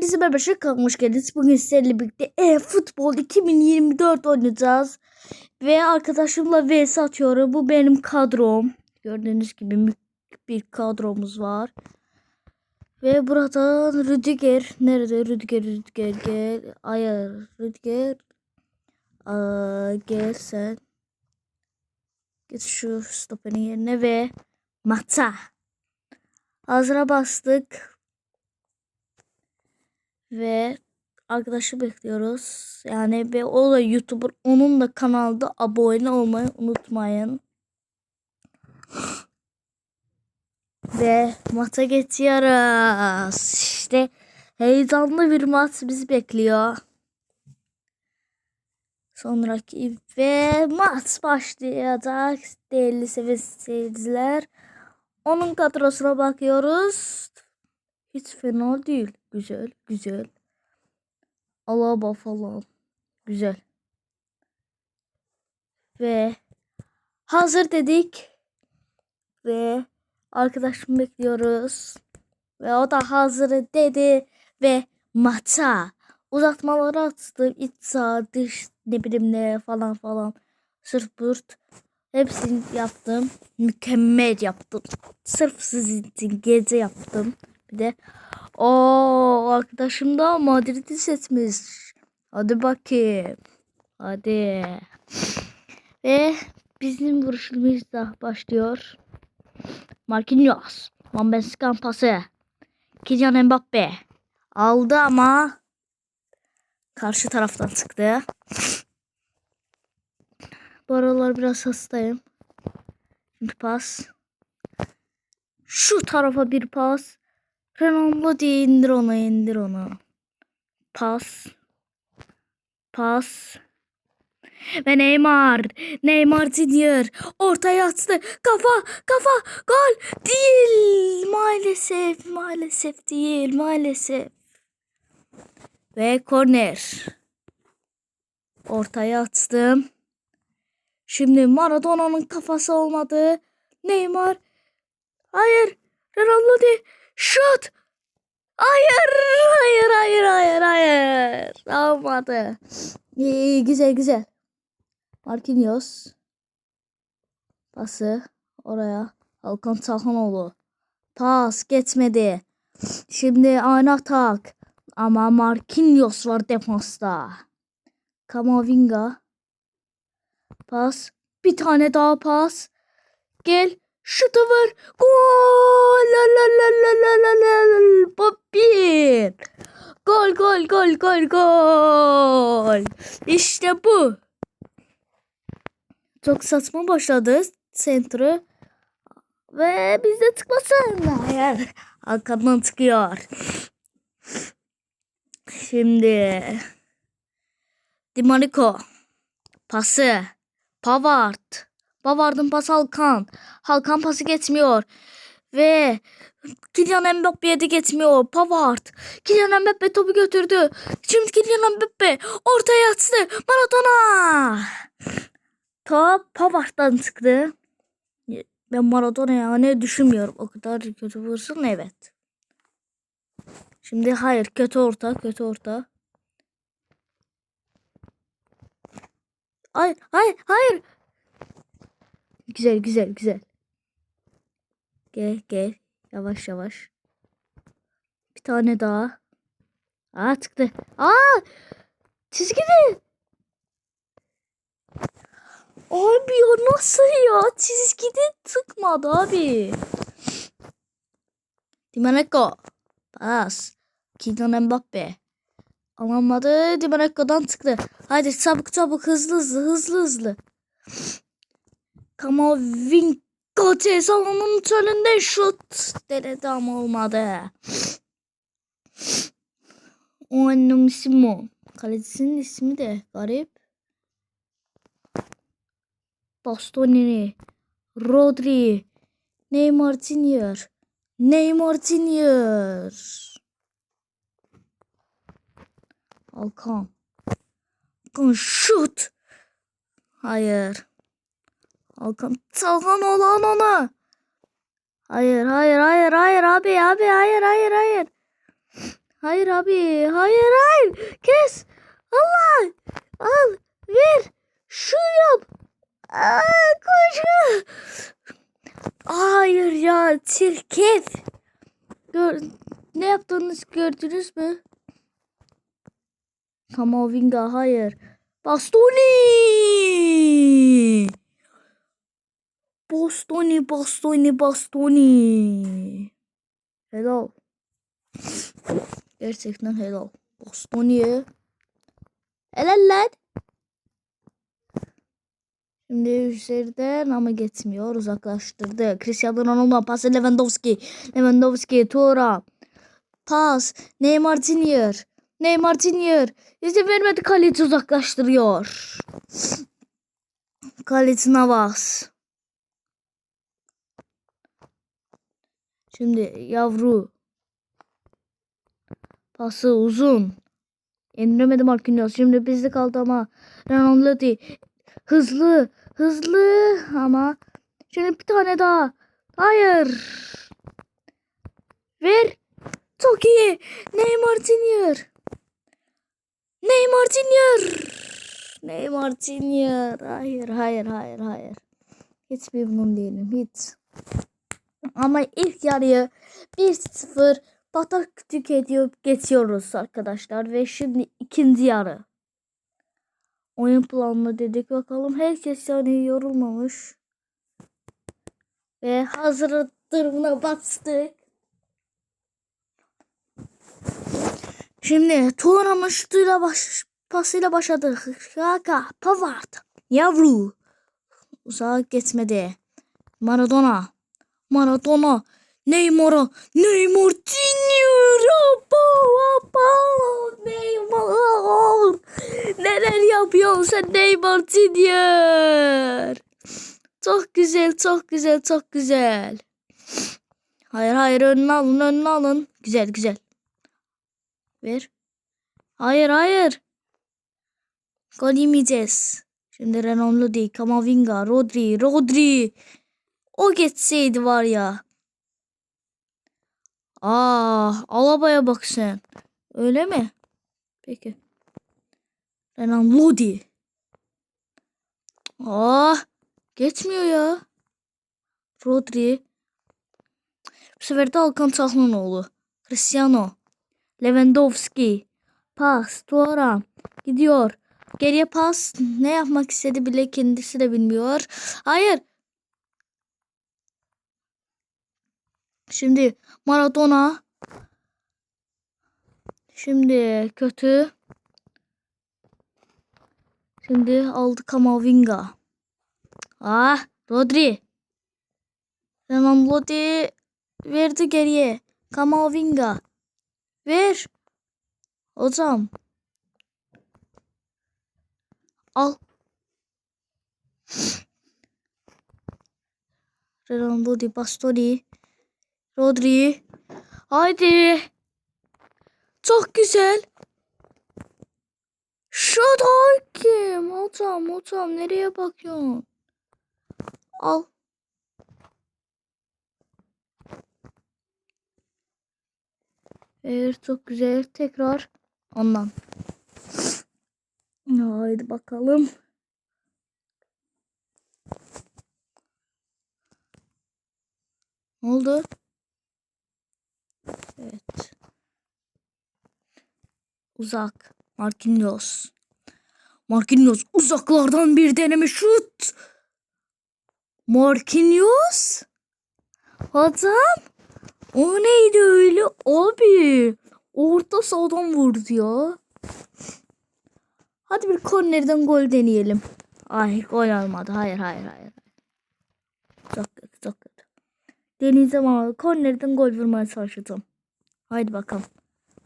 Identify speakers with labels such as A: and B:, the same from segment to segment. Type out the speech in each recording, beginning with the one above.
A: Hepinize merhaba kanalıma hoş geldiniz. Bugün sizlerle birlikte e-futbol 2024 oynayacağız. Ve arkadaşımla vs atıyorum. Bu benim kadrom. Gördüğünüz gibi bir kadromuz var. Ve burada Rüdiger. Nerede Rüdiger Rüdiger gel. Ayar Rüdiger. Aa, gel sen. Git şu stoperin yerine ve Mata. Hazıra bastık. Ve arkadaşı bekliyoruz. Yani ve o da YouTuber. Onun da kanalda abone olmayı unutmayın. Ve maça geçiyoruz. İşte heyecanlı bir maç bizi bekliyor. Sonraki ve maç başlayacak değerli seviye seyirciler. Onun kadrosuna bakıyoruz. Hiç fena değil. Güzel, güzel. Alaba falan. Güzel. Ve hazır dedik. Ve arkadaşımı bekliyoruz. Ve o da hazır dedi. Ve maça uzatmaları attım. İç sağ, dış ne bileyim ne falan falan. Sırt pırt. Hepsini yaptım. Mükemmel yaptım. Sırf sizin için gece yaptım. Bir de o arkadaşım da Madrid'i seçmiş. Hadi bakayım. Hadi. Ve bizim vuruşumuz da başlıyor. Marquinhos. Van Beskan pası. Kylian Mbappe. Aldı ama karşı taraftan çıktı. Bu aralar biraz hastayım. Şimdi pas. Şu tarafa bir pas. Ronaldo diye indir onu indir onu. Pas. Pas. Ve Neymar. Neymar Junior. Ortaya attı. Kafa kafa gol değil. Maalesef maalesef değil maalesef. Ve korner. Ortaya attım. Şimdi Maradona'nın kafası olmadı. Neymar. Hayır. Ronaldo değil. Şut. Hayır, hayır, hayır, hayır, hayır. Olmadı. İyi, güzel, güzel. Marquinhos. Pası oraya. Hakan Çalhanoğlu. Pas geçmedi. Şimdi aynı atak. Ama Marquinhos var defansta. Kamavinga. Pas. Bir tane daha pas. Gel. Şutu vur. Gol. La la la la la la la. Bobby. Gol gol gol gol gol. İşte bu. Çok saçma başladı sentri. Ve bizde tıklasın. Hayır. Arkadan çıkıyor. Şimdi. Dimanico. Pası. Pavard. Pavard'ın pası Halkan. Halkan pası geçmiyor. Ve Kylian Mbappe'ye de geçmiyor. Pavard. Kylian Mbappe topu götürdü. Şimdi Kylian Mbappe ortaya attı. Maradona. Top Pavard'dan çıktı. Ben Maradona yani düşünmüyorum. O kadar kötü vursun evet. Şimdi hayır kötü orta kötü orta. Hayır hayır hayır. Güzel güzel güzel. Gel gel. Yavaş yavaş. Bir tane daha. Aa çıktı. Aa! Çizgide. Abi ya nasıl ya? Çizgide tıkmadı abi. Dimaneko. Pas. Kylian Mbappe. Alamadı. Dimaneko'dan çıktı. Hadi çabuk çabuk hızlı hızlı hızlı hızlı. Kamavinga cezanın önünde şut denedi ama olmadı. Oynamissimo. Kalecisinin ismi de garip. Bastoni. Rodri. Neymar Junior. Neymar Junior. Alkan. Alkan şut. Hayır. Alkan Çalhan olan ona. Hayır hayır hayır hayır abi abi hayır hayır hayır. Hayır abi. Hayır hayır. Kes. Allah. Al. Ver. Şu yap. Aa, koş. Hayır ya. Çirkef. Gör, ne yaptığınızı gördünüz mü? Kamavinga hayır. Bastoni. Bastoni, bastoni, bastoni. Helal. Gerçekten helal. Bastoni'ye. Helal lan. Şimdi üzerden ama geçmiyor. Uzaklaştırdı. Cristiano Ronaldo pası Lewandowski. Lewandowski Tura. Pas. Neymar Junior. Neymar Junior. İzin vermedi kaleci uzaklaştırıyor. Kaleci Navas. Şimdi yavru. Pası uzun. Yenilmedi Marquinhos. Şimdi bizde kaldı ama Ronaldo. Hızlı. Hızlı ama. Şimdi bir tane daha. Hayır. Ver. Çok iyi. Neymar Junior. Neymar Junior. Neymar Junior. Hayır, hayır, hayır, hayır. Hiç memnun değilim. Hiç. Ama ilk yarıyı 1-0 batak tüketiyor geçiyoruz arkadaşlar. Ve şimdi ikinci yarı. Oyun planını dedik bakalım. Herkes yani yorulmamış. Ve hazır durumuna bastık. Şimdi Turan'ın şutuyla baş, pasıyla başladık. Şaka, Pavard, Yavru. Uzağa geçmedi. Maradona. Maradona. Neymar'a. Neymar Junior. Abo, abo. Neymar. Neler yapıyorsun sen Neymar Junior? Çok güzel, çok güzel, çok güzel. Hayır, hayır önüne alın, önüne alın. Güzel, güzel. Ver. Hayır, hayır. Gol yemeyeceğiz. Şimdi Ronaldo değil, Kamavinga, Rodri, Rodri. O geçseydi var ya. Aa, Alaba'ya bak sen. Öyle mi? Peki. Renan Lodi. Aa, geçmiyor ya. Rodri. Bu sefer de Alkan Çahlanoğlu. Cristiano. Lewandowski. Pas. Tuara. Gidiyor. Geriye pas. Ne yapmak istedi bile kendisi de bilmiyor. Hayır. Şimdi Maradona. Şimdi kötü. Şimdi aldı Kamavinga. Ah Rodri. Tamam Rodri verdi geriye. Kamavinga. Ver. Hocam. Al. Ronaldo Di Bastoni. Rodri. Haydi. Çok güzel. Şu da kim? Hocam hocam nereye bakıyorsun? Al. Evet çok güzel. Tekrar ondan. Haydi bakalım. Ne oldu? Evet. Uzak. Marquinhos. Marquinhos uzaklardan bir deneme şut. Marquinhos. Hocam. O neydi öyle? Abi. Orta sahadan vurdu ya. Hadi bir kornerden gol deneyelim. Ay gol olmadı. Hayır hayır hayır. Çok kötü çok kötü. Deneyeceğim ama kornerden gol vurmaya çalışacağım. Haydi bakalım.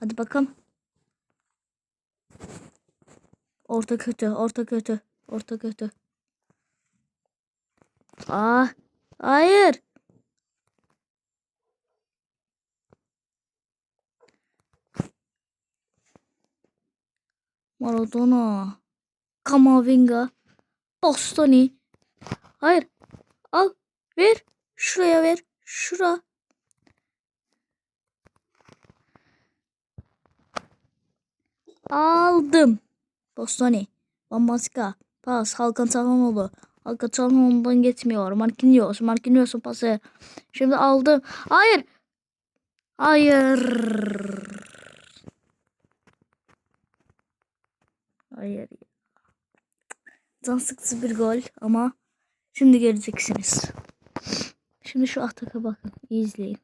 A: Hadi bakalım. Orta kötü, orta kötü, orta kötü. Ah, hayır. Maradona. Kamavinga. Bastoni. Hayır. Al. Ver. Şuraya ver. Şura. Aldım. Bostoni. Bambaska. Pas. Hakan Çalhanoğlu. Hakan Çalhanoğlu'dan geçmiyor. Marquinhos. Marquinhos'un pası. Şimdi aldım. Hayır. Hayır. Hayır. Can sıkıcı bir gol ama şimdi göreceksiniz. Şimdi şu ataka bakın. izleyin.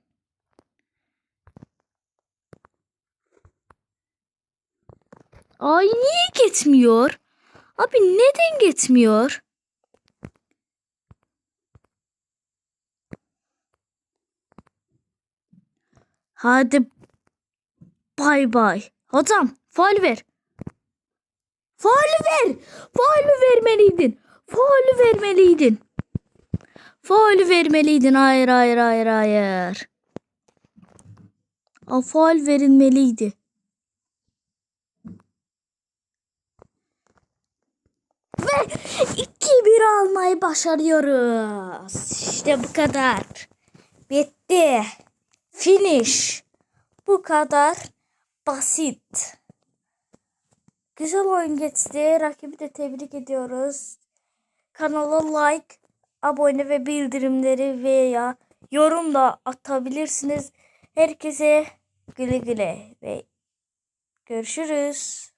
A: Ay niye geçmiyor? Abi neden geçmiyor? Hadi bay bay. Hocam faul ver. Faul ver. Faul vermeliydin. Faul vermeliydin. Faul vermeliydin. Hayır hayır hayır hayır. A faul verilmeliydi. Ve 2-1 almayı başarıyoruz. İşte bu kadar. Bitti. Finish. Bu kadar basit. Güzel oyun geçti. Rakibi de tebrik ediyoruz. Kanala like, abone ve bildirimleri veya yorum da atabilirsiniz. Herkese güle güle ve görüşürüz.